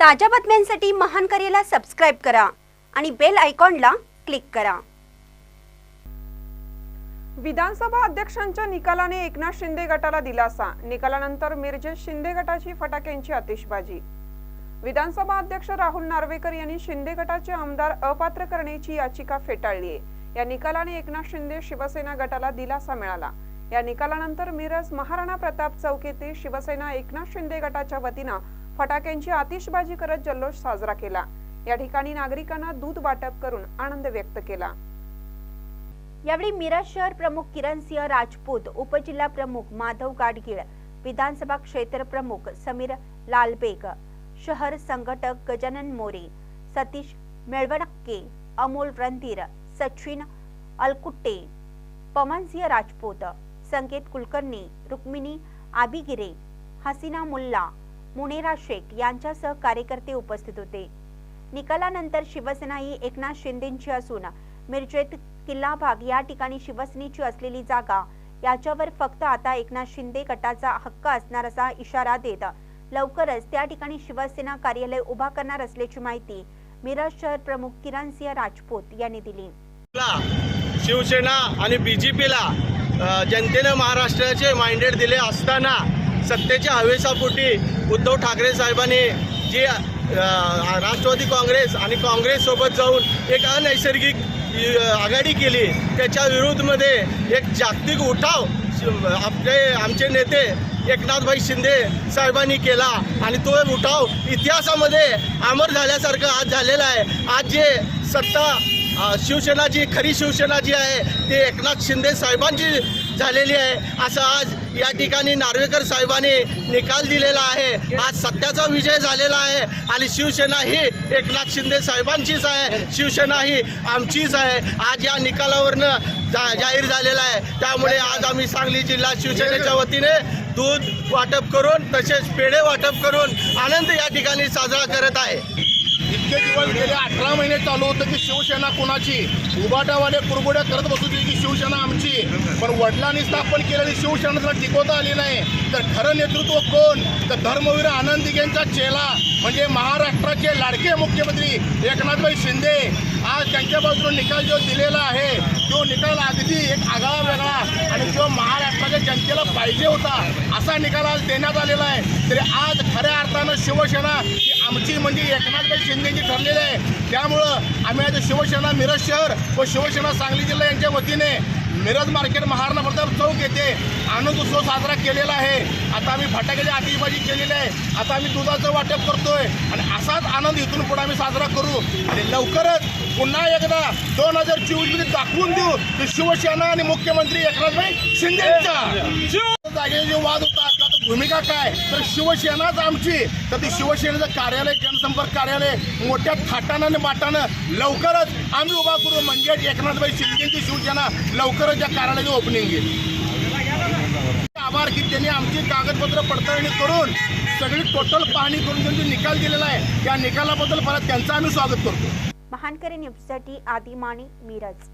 ताज्या बातम्यांसाठी महान करेला सबस्क्राईब करा आणि बेल आयकॉनला क्लिक करा. विधानसभा अध्यक्षांच्या निकालाने एकनाथ शिंदे गटाला दिलासा. निकालानंतर मिरजेत शिंदे गटाची फटाक्यांची आतिषबाजी. विधानसभा अध्यक्ष राहुल नार्वेकर यांनी शिंदे गटाचे आमदार अपात्र करण्याची याचिका फेटाळली आहे. या निकालाने एकनाथ शिंदे शिवसेना गटाला दिलासा मिळाला. या निकालानंतर मिरज महाराणा प्रताप चौक येथे शिवसेना एकनाथ शिंदे गटाच्या वतीनं फटाक्यांची आतिषबाजी करत जल्लोष साजरा केला. या ठिकाणी नागरिकांना दूध वाटप करून आनंद व्यक्त केला. यावेळी मिरज शहर प्रमुख किरण सिंह राजपूत उपजिल्हा प्रमुख माधव गाडगीळ विधानसभा क्षेत्र प्रमुख समीर लालबेग शहर संघटक गजानन मोरे सतीश मेळवणक्के अमोल रणधीर सचिन अलकुट्टे पवनसिंह राजपूत संकेत कुलकर्णी रुक्मिणी आबिगिरे हसीना मुल्ला मुनेरा शेख यांच्यासह कार्यकर्ते उपस्थित होते. निकालानंतर शिवसेना ही एकनाथ शिंदेची असून मिरजेत किल्ला भाग या ठिकाणी शिवसेनेची असलेली जागा याच्यावर फक्त आता एकनाथ शिंदे गटाचा हक्क असणार असा इशारा देत लवकरच त्या ठिकाणी शिवसेना कार्यालय उभा करणार असल्याची माहिती मिरज शहर प्रमुख किरण सिंह राजपूत यांनी दिली. शिवसेना आणि बीजेपीला जनतेने महाराष्ट्राचे माइंडेड दिले असताना सत्तेच्या हवेसापोटी उद्धव ठाकरे साहेबांनी जी राष्ट्रवादी काँग्रेस आणि काँग्रेससोबत जाऊन एक अनैसर्गिक आघाडी केली त्याच्या विरोधमध्ये एक जागतिक उठाव आपले आमचे नेते एकनाथभाई शिंदे साहेबांनी केला आणि तो उठाव इतिहासामध्ये अमर झाल्यासारखं आज झालेला आहे. आज जे सत्ता शिवसेना जी खरी शिवसेना जी आहे ती एकनाथ शिंदे साहेबांची झालेली आहे. असं आज या ठिकाणी नार्वेकर साहेबांनी निकाल दिलेला आहे. आज सत्याचा विजय झालेला आहे आणि शिवसेना ही एकनाथ शिंदे साहेबांचीच आहे. शिवसेना ही आमचीच आहे. आज या निकालावरनं जा जाहीर झालेला आहे. त्यामुळे आज आम्ही सांगली जिल्हा शिवसेनेच्या वतीने दूध वाटप करून तसेच पेढे वाटप करून आनंद या ठिकाणी साजरा करत आहे. इतके दिवस गेले अठरा महिने चालू होतं की शिवसेना कोणाची? उबाटावाले कुरबुड्या करत बसू होती की शिवसेना आमची. पण वडिलांनी स्थापन केलेली शिवसेना जर टिकवता आली नाही. तर खरं नेतृत्व कोण? तर धर्मवीर आनंद दिघेंचा चेला म्हणजे महाराष्ट्राचे लाडके मुख्यमंत्री एकनाथभाई शिंदे. आज त्यांच्या बाजूने निकाल जो दिलेला आहे तो निकाल अगदी एक आगळा वेगळा आणि जो महाराष्ट्र जनतेला पाहिजे होता असा निकाल आज देण्यात आलेला आहे. तरी आज खऱ्या अर्थानं शिवसेना ही आमची म्हणजे एकनाथभाई शिंदेची ठरलेली आहे. त्यामुळं आम्ही आज शिवसेना मिरज शहर व शिवसेना सांगली जिल्हा यांच्या वतीने मिरज मार्केट महाराणा प्रताप चौक येथे आनंद उत्सव साजरा केलेला आहे. आता आम्ही फटाक्याची आतिषबाजी केलेली आहे. आता आम्ही दुधाचं वाटप करतोय. आणि असाच आनंद इथून पुढे आम्ही साजरा करू. आणि लवकरच पुन्हा एकदा दोन हजार चोवीसमध्ये दाखवून देऊ की शिवसेना आणि मुख्यमंत्री एकनाथभाई शिंदेच्या. जागेचा वाद भूमिका काय? तर शिवसेनाच आमची. तर ती शिवसेनेचं कार्यालय जनसंपर्क कार्यालय मोठ्या थाटानं आणि बाटानं लवकरच आम्ही उभा करू म्हणजे एकनाथभाई शिंदेची शिवसेना लवकरच या कार्यालयाची ओपनिंग घेईल. आभार की त्यांनी आमची कागदपत्र पडताळणी करून सगळी टोटल पाहणी करून त्यांनी निकाल दिलेला आहे त्या निकालाबद्दल परत त्यांचं आम्ही स्वागत करतो. महानकरी न्यूजसाठी आदिमाणी मिरज.